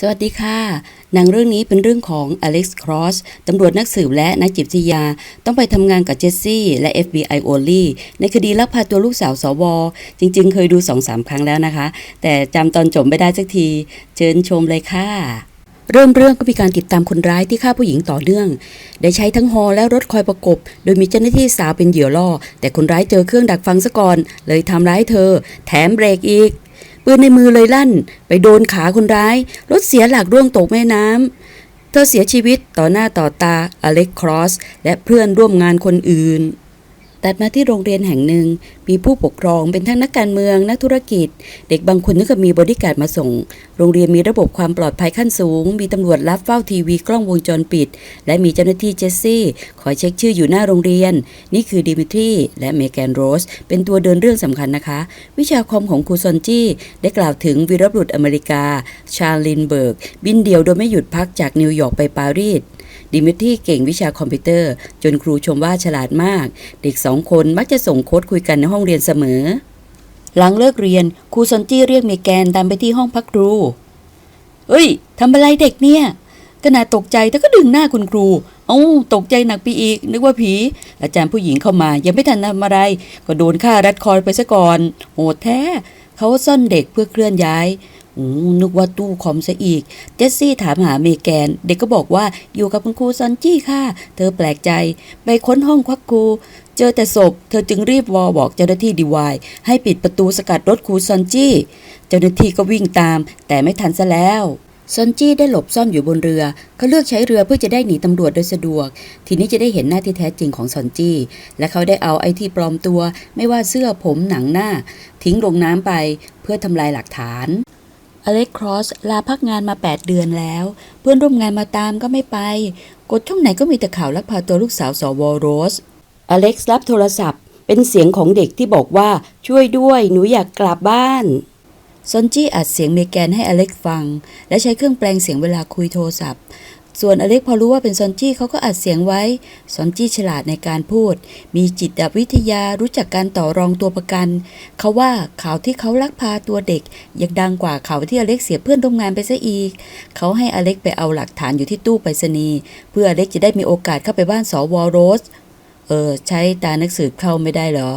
สวัสดีค่ะ หนังเรื่องนี้เป็นเรื่องของอเล็กซ์ครอสตำรวจนักสืบและนักจิตวิทยา ต้องไปทำงานกับเจสซี่และ FBI Only ในคดีลักพาตัวลูกสาวสว จริงๆ เคยดูสองสามครั้งแล้วนะคะ แต่จำตอนจบไม่ได้สักที เชิญชมเลยค่ะเริ่มเรื่องก็มีการติดตามคนร้ายที่ฆ่าผู้หญิงต่อเนื่อง ได้ใช้ทั้งฮอและรถคอยประกบ โดยมีเจ้าหน้าที่สาวเป็นเหยื่อล่อ แต่คนร้ายเจอเครื่องดักฟังซะก่อน เลยทำร้ายเธอ แถมเบรกอีก ปืนในมือเลยลั่น ไปโดนขาคนร้าย รถเสียหลักร่วงตกแม่น้ำ เธอเสียชีวิตต่อหน้าต่อตาอเล็กครอส และเพื่อนร่วมงานคนอื่น ตัดมาที่โรงเรียนแห่งหนึ่ง มีผู้ปกครองเป็นทั้งนักการเมืองนักธุรกิจ เด็กบางคนนึกกับมีบริการมาส่ง โรงเรียนมีระบบความปลอดภัยขั้นสูง มีตำรวจรับเฝ้าทีวีกล้องวงจรปิด และมีเจ้าหน้าที่เจสซี่คอยเช็คชื่ออยู่หน้าโรงเรียน นี่คือดิมิทรีและเมแกนโรสเป็นตัวเดินเรื่องสำคัญนะคะ วิชาคอมของครูซอนจี้ได้กล่าวถึงวีรบุรุษอเมริกา ชาร์ลินเบิร์ก บินเดี่ยวโดยไม่หยุดพักจากนิวยอร์กไปปารีส ดิมิทรีเก่งวิชาคอมพิวเตอร์ จนครูชมว่าฉลาดมาก เด็กสองคนมักจะส่งโค้ดคุยกันในห้องเรียนเสมอ หลังเลิกเรียนครูซอนจี้เรียกเมแกนตามไปที่ห้องพักครูเฮ้ยทำอะไรเด็กเนี่ยขณะตกใจแต่ก็ดึงหน้าคุณครู เอ้าตกใจหนักไปอีก นึกว่าผี อาจารย์ผู้หญิงเข้ามา ยังไม่ทันทำอะไร ก็โดนฆ่ารัดคอไปซะก่อน โหดแท้ เขาซ่อนเด็กเพื่อเคลื่อนย้าย อืมนึกว่าตู้คอมซะอีก เจสซี่ถามหาเมแกน เด็กก็บอกว่าอยู่กับคุณครูซอนจี้ค่ะ เธอแปลกใจ ไปค้นห้องควักครู เจอแต่ศพ เธอจึงรีบวอบอกเจ้าหน้าที่ดีวายให้ปิดประตูสกัดรถครูซอนจี้ เจ้าหน้าที่ก็วิ่งตาม แต่ไม่ทันซะแล้วซอนจี้ได้หลบซ่อนอยู่บนเรือ เขาเลือกใช้เรือเพื่อจะได้หนีตำรวจโดยสะดวก ทีนี้จะได้เห็นหน้าที่แท้จริงของซอนจี้ และเขาได้เอาไอ้ที่ปลอมตัว ไม่ว่าเสื้อผมหนังหน้า ทิ้งลงน้ำไปเพื่อทำลายหลักฐาน อเล็กครอสลาพักงานมา 8 เดือนแล้ว เพื่อนร่วมงานมาตามก็ไม่ไป กดช่องไหนก็มีแต่ข่าวลักพาตัวลูกสาวสวโรส อเล็กซ์รับโทรศัพท์ เป็นเสียงของเด็กที่บอกว่าช่วยด้วย หนูอยากกลับบ้านซอนจี้อัดเสียงเมแกนให้อเล็กฟัง และใช้เครื่องแปลงเสียงเวลาคุยโทรศัพท์ ส่วนอเล็กพอรู้ว่าเป็นซอนจี้เขาก็อัดเสียงไว้ ซอนจี้ฉลาดในการพูด มีจิตวิทยารู้จักการต่อรองตัวประกัน เขาว่าข่าวที่เขาลักพาตัวเด็กยังดังกว่าข่าวที่อเล็กเสียเพื่อนร่วมงานไปซะอีก เขาให้อเล็กไปเอาหลักฐานอยู่ที่ตู้ไปรษณีย์เพื่ออเล็กจะได้มีโอกาสเข้าไปบ้านสวโรส เออ ใช้ตานักสืบเข้าไม่ได้เหรอ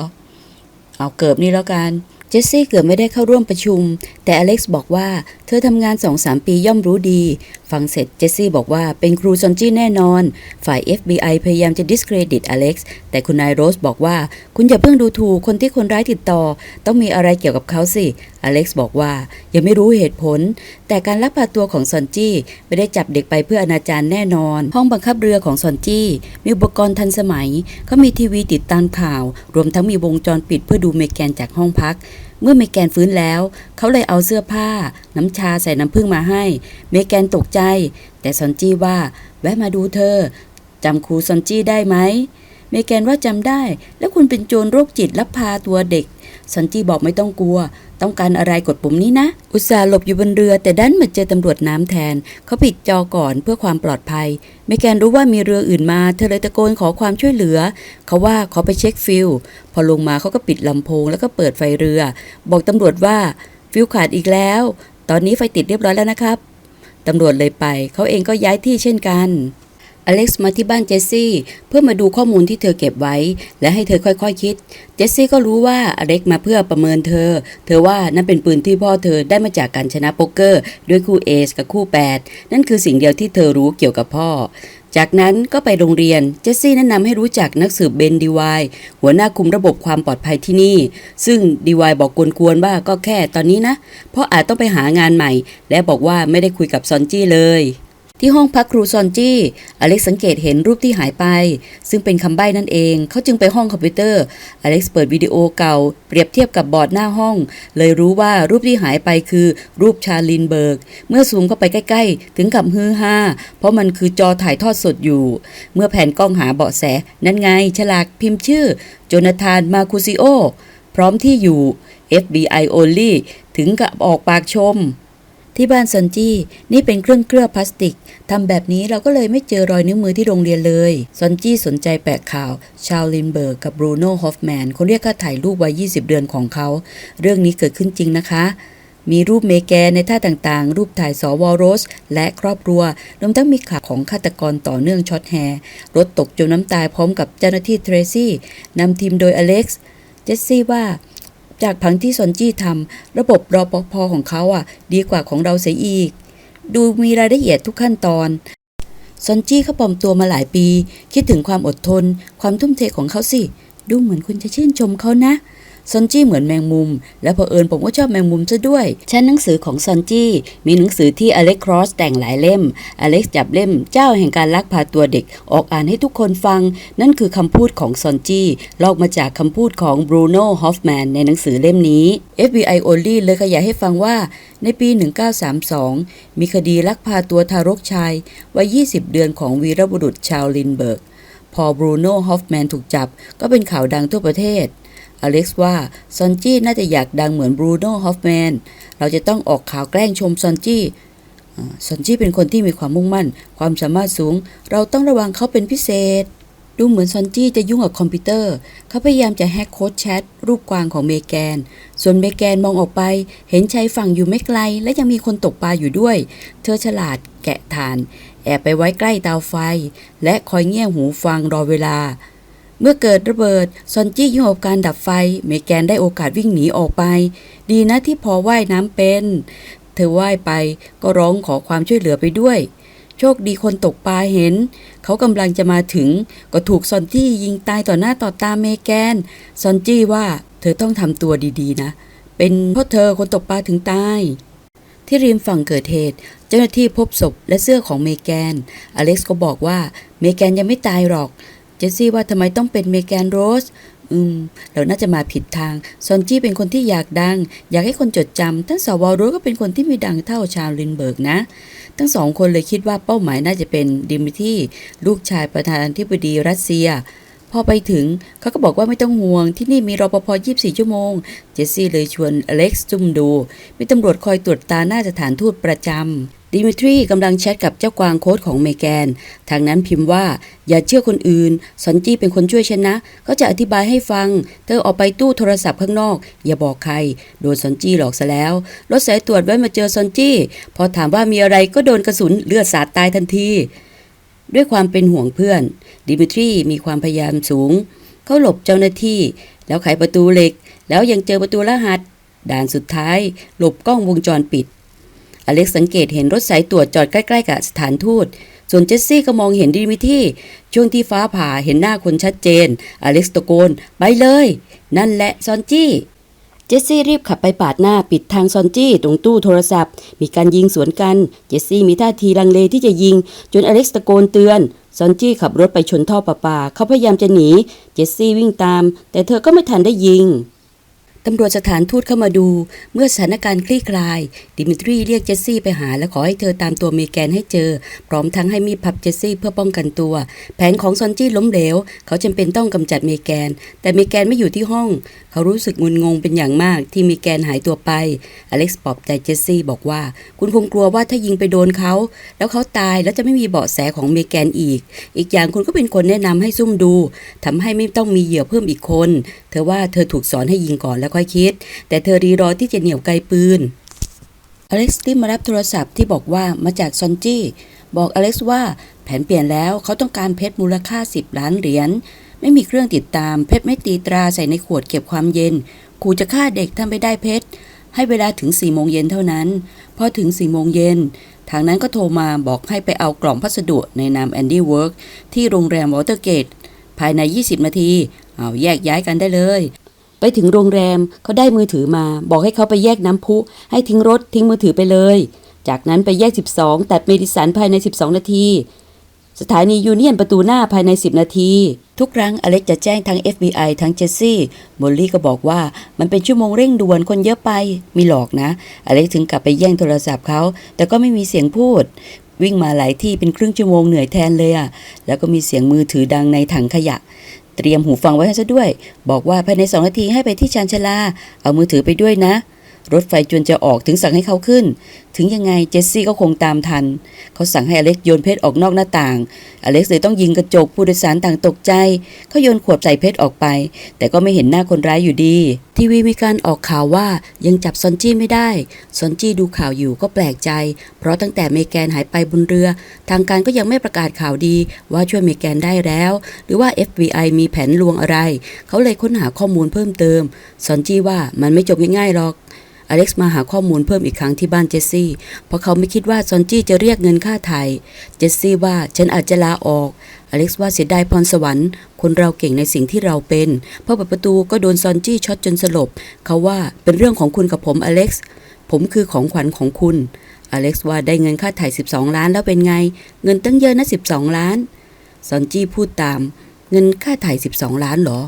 เอาเกิบนี่แล้วกัน เจสซี่เกือบไม่ได้เข้าร่วมประชุม แต่อเล็กซ์บอกว่าเธอทำงาน2-3ปีย่อมรู้ดี ฟังเสร็จเจสซี่บอกว่าเป็นครูซอนจี้แน่นอน ฝ่าย FBI พยายามจะ discredit อเล็กซ์แต่คุณนายโรสบอกว่า คุณอย่าเพิ่งดูถูกคนที่คนร้ายติดต่อ ต้องมีอะไรเกี่ยวกับเขาสิ อเล็กซ์บอกว่า ยังไม่รู้เหตุผล แต่การลักพาตัวของซอนจี้ไม่ได้จับเด็กไปเพื่ออนาจารแน่นอน ห้องบังคับเรือของซอนจี้มีอุปกรณ์ทันสมัยเขามีทีวีติดตามข่าว รวมทั้งมีวงจรปิดเพื่อดูเมแกนจากห้องพัก เมื่อเมแกนฟื้นแล้ว เขาเลยเอาเสื้อผ้า น้ำชาใส่น้ำผึ้งมาให้ เมแกนตกใจ แต่ซอนจี้ว่า แวะมาดูเธอจำครูซอนจี้ได้ไหม เมแกนว่าจำได้ แล้วคุณเป็นโจรโรคจิตลักพาตัวเด็กซอนจีบอกไม่ต้องกลัว ต้องการอะไรกดปุ่มนี้นะ อุตส่าห์หลบอยู่บนเรือ แต่ดันมาเจอตำรวจน้ำแทน เขาปิดจอก่อนเพื่อความปลอดภัย เมแกนรู้ว่ามีเรืออื่นมา เธอเลยตะโกนขอความช่วยเหลือ เขาว่าขอไปเช็คฟิล พอลงมาเขาก็ปิดลำโพงแล้วก็เปิดไฟเรือ บอกตำรวจว่าฟิลขาดอีกแล้ว ตอนนี้ไฟติดเรียบร้อยแล้วนะครับตำรวจเลยไป เขาเองก็ย้ายที่เช่นกัน อเล็กซ์มาที่บ้านเจสซี่เพื่อมาดูข้อมูลที่เธอเก็บไว้ และให้เธอค่อยๆคคิด เจสซี่ก็รู้ว่าอเล็กซ์มาเพื่อประเมินเธอ เธอว่านั่นเป็นปืนที่พ่อเธอได้มาจากการชนะโป๊กเกอร์ด้วยคู่เอสกับคู่ 8 นั่นคือสิ่งเดียวที่เธอรู้เกี่ยวกับพ่อจากนั้นก็ไปโรงเรียน เจสซี่แนะนำให้รู้จักนักสืบเบนดีวายหัวหน้าคุมระบบความปลอดภัยที่นี่ ซึ่งดีวายบอกกวนๆว่าก็แค่ตอนนี้นะ เพราะอาจต้องไปหางานใหม่ และบอกว่าไม่ได้คุยกับซอนจี้เลย ที่ห้องพักครูซอนจี้ อเล็กสังเกตเห็นรูปที่หายไป ซึ่งเป็นคำใบ้นั่นเอง เขาจึงไปห้องคอมพิวเตอร์ อเล็กซ์เปิดวิดีโอเก่า เปรียบเทียบกับบอร์ดหน้าห้อง เลยรู้ว่ารูปที่หายไปคือรูปชาลินเบิร์ก เมื่อซูมเข้าไปใกล้ๆ ถึงกับฮือฮาเพราะมันคือจอถ่ายทอดสดอยู่ เมื่อแผ่นกล้องหาเบาะแส นั่นไง ฉลากพิมพ์ชื่อ โจนาธานมาคูซิโอ พร้อมที่อยู่ FBI only ถึงกับออกปากชม ที่บ้านซอนจี้นี่เป็นเครื่องเคลือบพลาสติกทำแบบนี้เราก็เลยไม่เจอรอยนิ้วมือที่โรงเรียนเลยซอนจี้สนใจแปลข่าว ชาวลินเบิร์กกับบรูโน่ฮอฟแมนคนเรียกค่าถ่ายรูปวัย 20 เดือนของเขา เรื่องนี้เกิดขึ้นจริงนะคะมีรูปเมแกในท่าต่างๆ รูปถ่ายสวอโรส และครอบครัว รวมทั้งมีข่าวของฆาตกรต่อเนื่องช็อตแฮร์รถตกจมน้ำตายพร้อมกับเจ้าหน้าที่เทรซี่นำทีมโดยอเล็กซ์ เจสซี่ว่า จากผังที่ซอนจี้ทำระบบรอปภของเขาอะ ดีกว่าของเราเสียอีก ดูมีรายละเอียดทุกขั้นตอนซอนจี้เขาปลอมตัวมาหลายปี คิดถึงความอดทน ความทุ่มเทของเขาสิ ดูเหมือนคุณจะชื่นชมเขานะ ซอนจี้เหมือนแมงมุม และเผอิญผมก็ชอบแมงมุมซะด้วย ชั้นหนังสือของซอนจี้มีหนังสือที่อเล็กครอสแต่งหลายเล่ม อเล็กจับเล่มเจ้าแห่งการลักพาตัวเด็กออกอ่านให้ทุกคนฟัง นั่นคือคำพูดของซอนจี้ลอกมาจากคำพูดของบรูโน่ฮอฟแมนในหนังสือเล่มนี้ FBI Only เลยขยายให้ฟังว่าในปี 1932 มีคดีลักพาตัวทารกชายวัย 20 เดือนของวีรบุรุษชาวลินเบิร์ก พอบรูโน่ฮอฟแมนถูกจับก็เป็นข่าวดังทั่วประเทศ อเล็กซ์ว่าซอนจี้น่าจะอยากดังเหมือนบรูโน่ฮอฟแมน เราจะต้องออกข่าวแกล้งชมซอนจี้ซอนจี้เป็นคนที่มีความมุ่งมั่น ความสามารถสูง เราต้องระวังเขาเป็นพิเศษ ดูเหมือนซอนจี้จะยุ่งกับคอมพิวเตอร์ เขาพยายามจะแฮกโค้ดแชทรูปกวางของเมแกน ส่วนเมแกนมองออกไป เห็นชายฝั่งอยู่ไม่ไกล และยังมีคนตกปลาอยู่ด้วย เธอฉลาดแกะฐาน แอบไปไว้ใกล้เตาไฟ และคอยเงี่ยหูฟังรอเวลา เมื่อเกิดระเบิด ซอนจี้ยุ่งกับการดับไฟ เมแกนได้โอกาสวิ่งหนีออกไป ดีนะที่พอว่ายน้ำเป็น เธอว่ายไปก็ร้องขอความช่วยเหลือไปด้วย โชคดีคนตกปลาเห็น เขากำลังจะมาถึง ก็ถูกซอนจี้ยิงตายต่อหน้าต่อตาเมแกน ซอนจี้ว่าเธอต้องทำตัวดีๆนะ เป็นเพราะเธอคนตกปลาถึงตายที่ริมฝั่งเกิดเหตุ เจ้าหน้าที่พบศพและเสื้อของเมแกน อเล็กซ์ก็บอกว่าเมแกนยังไม่ตายหรอก เจสซี่ว่าทำไมต้องเป็นเมแกนโรส อืม เราน่าจะมาผิดทาง ซอนจี้เป็นคนที่อยากดัง อยากให้คนจดจำท่านสวโรสก็เป็นคนที่มีดังเท่าชาวลินเบิร์กนะ ทั้งสองคนเลยคิดว่าเป้าหมายน่าจะเป็นดิมิที่ลูกชายประธานาธิบดีรัสเซียพอไปถึงเขาก็บอกว่าไม่ต้องห่วงที่นี่มีรปภ 24 ชั่วโมง เจสซี่เลยชวนอเล็กซ์จุ่มดู มีตำรวจคอยตรวจตาหน้าสถานทูตประจำ ดิมิทรีกำลังแชทกับเจ้ากวางโค้ดของเมแกน ทางนั้นพิมพ์ว่า อย่าเชื่อคนอื่นซอนจี้เป็นคนช่วยฉันนะ เขาจะอธิบายให้ฟัง เธอออกไปตู้โทรศัพท์ข้างนอก อย่าบอกใคร โดนซอนจี้หลอกซะแล้ว รถสายตรวจแวะมาเจอซอนจี้ พอถามว่ามีอะไรก็โดนกระสุนเลือดสาดตายทันที ด้วยความเป็นห่วงเพื่อน ดิมิทรีมีความพยายามสูง เขาหลบเจ้าหน้าที่ แล้วไขประตูเหล็ก แล้วยังเจอประตูรหัส ด่านสุดท้าย หลบกล้องวงจรปิด อเล็กสังเกตเห็นรถสายตรวจจอดใกล้ๆกับสถานทูต ส่วนเจสซี่ก็มองเห็นดิมิทรีช่วงที่ฟ้าผ่าเห็นหน้าคนชัดเจน อเล็กตะโกน ไปเลย นั่นแหละซอนจี้ เจสซี่รีบขับไปปาดหน้าปิดทางซอนจี้ตรงตู้โทรศัพท์ มีการยิงสวนกัน เจสซี่มีท่าทีลังเลที่จะยิง จนอเล็กตะโกนเตือนซอนจี้ขับรถไปชนท่อประปา เขาพยายามจะหนี เจสซี่วิ่งตาม แต่เธอก็ไม่ทันได้ยิง ตำรวจสถานทูตเข้ามาดู เมื่อสถานการณ์คลี่คลาย ดิมิทรีเรียกเจสซี่ไปหา และขอให้เธอตามตัวเมแกนให้เจอ พร้อมทั้งให้มีดพับเจสซี่เพื่อป้องกันตัว แผนของซอนจี้ล้มเหลว เขาจำเป็นต้องกำจัดเมแกน แต่เมแกนไม่อยู่ที่ห้อง เขารู้สึกงุนงงเป็นอย่างมากที่เมแกนหายตัวไป อเล็กซ์ปลอบใจเจสซี่บอกว่า คุณคงกลัวว่าถ้ายิงไปโดนเขา แล้วเขาตายแล้วจะไม่มีเบาะแสของเมแกนอีก อีกอย่างคุณก็เป็นคนแนะนำให้ซุ่มดูทำให้ไม่ต้องมีเหยื่อเพิ่มอีกคน ธอว่าเธอถูกสอนให้ยิงก่อนแล้วค่อยคิด แต่เธอรีรอที่จะเหนี่ยวไกลปืน อเล็กซ์ที่มารับโทรศัพท์ที่บอกว่ามาจากซอนจี้ บอกอเล็กซ์ว่าแผนเปลี่ยนแล้วเขาต้องการเพชรมูลค่า 10 ล้านเหรียญ ไม่มีเครื่องติดตามเพชรไม่ตีตราใส่ในขวดเก็บความเย็นขู่จะฆ่าเด็กถ้าไม่ได้เพชร ให้เวลาถึง4โมงเย็นเท่านั้น พอถึง4โมงเย็นทางนั้นก็โทรมาบอกให้ไปเอากล่องพัสดุในนามแอนดี้เวิร์กที่โรงแรมวอเตอร์เกตภายใน 20 นาที เอาแยกย้ายกันได้เลย ไปถึงโรงแรมเขาได้มือถือมา บอกให้เขาไปแยกน้ำพุ ให้ทิ้งรถทิ้งมือถือไปเลย จากนั้นไปแยก 12 ตัดเมดิสันภายใน 12 นาที สถานียูเนียนประตูหน้าภายใน 10 นาที ทุกครั้งอเล็กจะแจ้งทั้ง FBI ทั้งเจสซี่มอลลี่ก็บอกว่ามันเป็นชั่วโมงเร่งด่วนคนเยอะไป มีหลอกนะ อเล็กถึงกลับไปแย่งโทรศัพท์เขาแต่ก็ไม่มีเสียงพูดวิ่งมาหลายที่เป็นครึ่งชั่วโมงเหนื่อยแทนเลยอะแล้วก็มีเสียงมือถือดังในถังขยะ เตรียมหูฟังไว้ให้ซะด้วย บอกว่าภายในสองนาทีให้ไปที่ชานชาลา เอามือถือไปด้วยนะ รถไฟจวนจะออกถึงสั่งให้เขาขึ้น ถึงยังไงเจสซี่ก็คงตามทัน เขาสั่งให้อเล็กโยนเพชรออกนอกหน้าต่าง อเล็กเลยต้องยิงกระจกผู้โดยสารต่างตกใจ เขาโยนขวดใส่เพชรออกไป แต่ก็ไม่เห็นหน้าคนร้ายอยู่ดี ทีวีมีการออกข่าวว่ายังจับซอนจี้ไม่ได้ ซอนจี้ดูข่าวอยู่ก็แปลกใจ เพราะตั้งแต่เมแกนหายไปบนเรือ ทางการก็ยังไม่ประกาศข่าวดีว่าช่วยเมแกนได้แล้ว หรือว่า FBI มีแผนลวงอะไร เขาเลยค้นหาข้อมูลเพิ่มเติม ซอนจี้ว่ามันไม่จบง่ายๆหรอก อเล็กซ์มาหาข้อมูลเพิ่มอีกครั้งที่บ้านเจสซี่ เพราะเขาไม่คิดว่าซอนจี้จะเรียกเงินค่าไถ่เจสซี่ว่าฉันอาจจะลาออก อเล็กซ์ว่าเสียดายพรสวรรค์ คนเราเก่งในสิ่งที่เราเป็นพอเปิดประตูก็โดนซอนจี้ช็อตจนสลบ เขาว่าเป็นเรื่องของคุณกับผมอเล็กซ์ ผมคือของขวัญของคุณ อเล็กซ์ว่าได้เงินค่าไถ่12 ล้านแล้วเป็นไง เงินตั้งเยอะนะ 12 ล้าน ซอนจี้พูดตาม เงินค่าไถ่12 ล้านเหรอ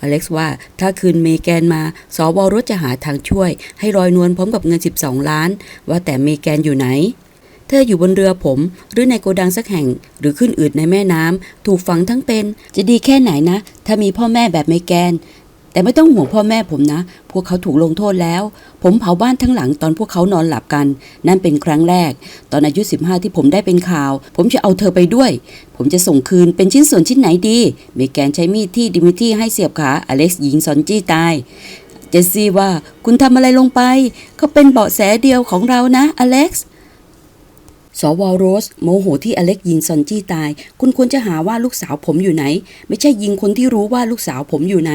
อเล็กซ์ว่าถ้าคืนเมแกนมา สวรถจะหาทางช่วย ให้รอยนวลพร้อมกับเงิน 12 ล้าน ว่าแต่เมแกนอยู่ไหน เธออยู่บนเรือผม หรือในโกดังสักแห่ง หรือขึ้นอืดในแม่น้ำถูกฝังทั้งเป็น จะดีแค่ไหนนะ ถ้ามีพ่อแม่แบบเมแกน แต่ไม่ต้องห่วงพ่อแม่ผมนะ พวกเขาถูกลงโทษแล้ว ผมเผาบ้านทั้งหลังตอนพวกเขานอนหลับกัน นั่นเป็นครั้งแรก ตอนอายุ 15 ที่ผมได้เป็นข่าว ผมจะเอาเธอไปด้วย ผมจะส่งคืนเป็นชิ้นส่วนชิ้นไหนดี เมแกนใช้มีดที่ดิมิที่ให้เสียบขาอเล็กซ์ยิงซอนจี้ตาย เจสซี่ว่าคุณทำอะไรลงไป เขาเป็นเบาะแสเดียวของเรานะอเล็กซ์ สวโรส โมโหที่อเล็กยิงซอนจี้ตาย คุณควรจะหาว่าลูกสาวผมอยู่ไหน ไม่ใช่ยิงคนที่รู้ว่าลูกสาวผมอยู่ไหน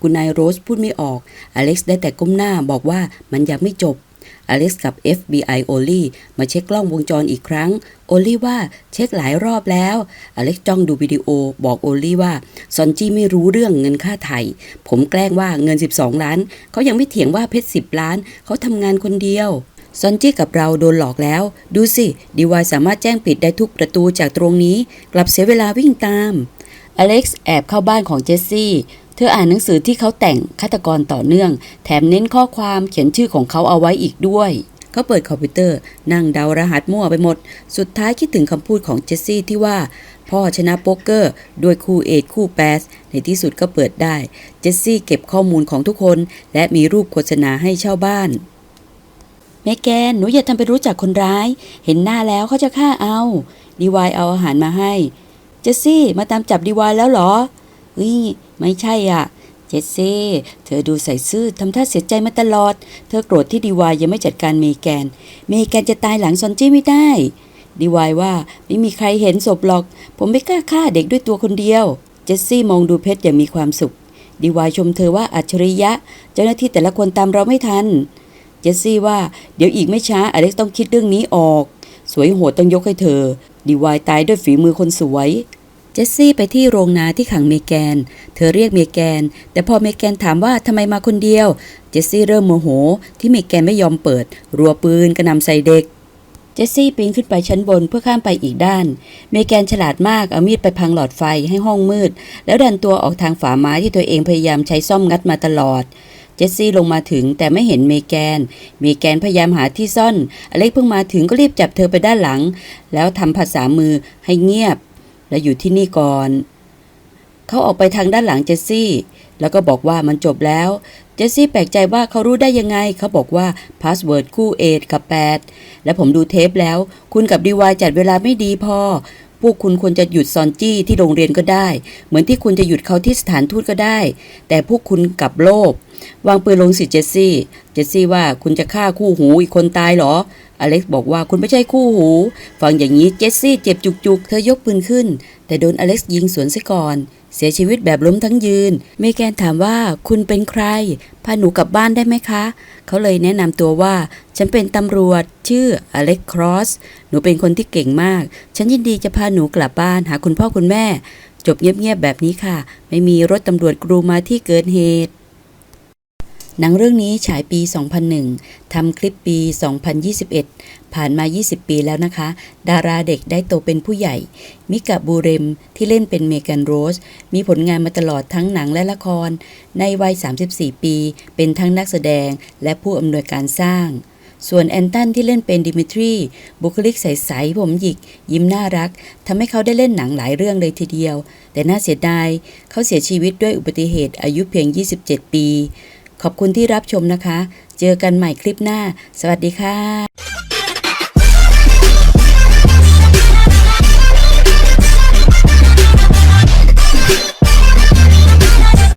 คุณนายโรสพูดไม่ออก อเล็กซ์ได้แต่ก้มหน้าบอกว่ามันยังไม่จบ อเล็กซ์กับ FBI โอลี่มาเช็คกล้องวงจรอีกครั้ง โอลี่ว่าเช็คหลายรอบแล้ว อเล็กซ์จ้องดูวิดีโอ บอกโอลี่ว่าซอนจี้ไม่รู้เรื่องเงินค่าไถ่ผมแกล้งว่าเงิน 12 ล้าน เขายังไม่เถียงว่าเพชร10 ล้าน เขาทำงานคนเดียว ซอนจี้กับเราโดนหลอกแล้ว ดูสิดีวายสามารถแจ้งปิดได้ทุกประตูจากตรงนี้ กลับเสียเวลาวิ่งตาม อเล็กซ์แอบเข้าบ้านของเจสซี่ เธออ่านหนังสือที่เขาแต่งฆาตกรต่อเนื่อง แถมเน้นข้อความเขียนชื่อของเขาเอาไว้อีกด้วยเขาเปิดคอมพิวเตอร์ นั่งเดารหัสมั่วไปหมด สุดท้ายคิดถึงคำพูดของเจสซี่ที่ว่า พ่อชนะโป๊กเกอร์ด้วยคู่เอทคู่แปส ในที่สุดก็เปิดได้ เจสซี่เก็บข้อมูลของทุกคน และมีรูปโฆษณาให้เช่าบ้าน แม่แกนหนูอย่าทำเป็นรู้จักคนร้าย เห็นหน้าแล้วเขาจะฆ่าเอาดีวายเอาอาหารมาให้ เจสซี่มาตามจับดีวายแล้วเหรอเฮ้ยไม่ใช่อะ เจสซี่เธอดูใส่ซื่อทำท่าเสียใจมาตลอด เธอโกรธที่ดีวายยังไม่จัดการเมแกน เมแกนจะตายหลังซอนจี้ไม่ได้ ดีวายว่าไม่มีใครเห็นศพหรอก ผมไม่กล้าฆ่าเด็กด้วยตัวคนเดียว เจสซี่มองดูเพชรอย่างมีความสุข ดีวายชมเธอว่าอัจฉริยะ เจ้าหน้าที่แต่ละคนตามเราไม่ทัน เจสซี่ว่าเดี๋ยวอีกไม่ช้าอเล็กต้องคิดเรื่องนี้ออก สวยโหดต้องยกให้เธอ ดีวายตายด้วยฝีมือคนสวย เจสซี่ไปที่โรงนาที่ขังเมแกน เธอเรียกเมแกน แต่พอเมแกนถามว่าทำไมมาคนเดียว เจสซี่เริ่มโมโห ที่เมแกนไม่ยอมเปิด รัวปืนกระนำใส่เด็กเจสซี่ปีนขึ้นไปชั้นบนเพื่อข้ามไปอีกด้าน เมแกนฉลาดมากเอามีดไปพังหลอดไฟให้ห้องมืด แล้วดันตัวออกทางฝาไม้ที่ตัวเองพยายามใช้ซ่อมงัดมาตลอด เจสซี่ลงมาถึงแต่ไม่เห็นเมแกน เมแกนพยายามหาที่ซ่อน อเล็กเพิ่งมาถึงก็รีบจับเธอไปด้านหลัง แล้วทำภาษามือให้เงียบ และอยู่ที่นี่ก่อน เขาออกไปทางด้านหลังเจสซี่ แล้วก็บอกว่ามันจบแล้ว เจสซี่แปลกใจว่าเขารู้ได้ยังไง เขาบอกว่าพาสเวิร์ดคู่เอทกับ 8 และผมดูเทปแล้ว คุณกับดีวายจัดเวลาไม่ดีพอพวกคุณควรจะหยุดซอนจี้ที่โรงเรียนก็ได้ เหมือนที่คุณจะหยุดเขาที่สถานทูตก็ได้ แต่พวกคุณกลับโลภ วางปืนลงสิเจสซี่ เจสซี่ว่าคุณจะฆ่าคู่หูอีกคนตายเหรอ อเล็กซ์บอกว่าคุณไม่ใช่คู่หู ฟังอย่างนี้เจสซี่เจ็บจุกๆ เธอยกปืนขึ้น แต่โดนอเล็กซ์ยิงสวนซะก่อน เสียชีวิตแบบล้มทั้งยืน เมแกนถามว่าคุณเป็นใคร พาหนูกลับบ้านได้ไหมคะ เขาเลยแนะนำตัวว่า ฉันเป็นตำรวจชื่ออเล็กครอส หนูเป็นคนที่เก่งมาก ฉันยินดีจะพาหนูกลับบ้านหาคุณพ่อคุณแม่ จบเงียบๆแบบนี้ค่ะ ไม่มีรถตำรวจกรูมาที่เกิดเหตุ หนังเรื่องนี้ฉายปี 2001 ทำคลิปปี 2021 ผ่านมา 20 ปีแล้วนะคะ ดาราเด็กได้โตเป็นผู้ใหญ่ มิกะบูเรมที่เล่นเป็นเมแกนโรส มีผลงานมาตลอดทั้งหนังและละคร ในวัย 34 ปี เป็นทั้งนักแสดงและผู้อำนวยการสร้างส่วนแอนตันที่เล่นเป็นดิมิทรี บุคลิกใสๆผมหยิก ยิ้มน่ารักทำให้เขาได้เล่นหนังหลายเรื่องเลยทีเดียว แต่น่าเสียดาย เขาเสียชีวิตด้วยอุบัติเหตุอายุเพียง 27 ปี ขอบคุณที่รับชมนะคะ เจอกันใหม่คลิปหน้า สวัสดีค่ะ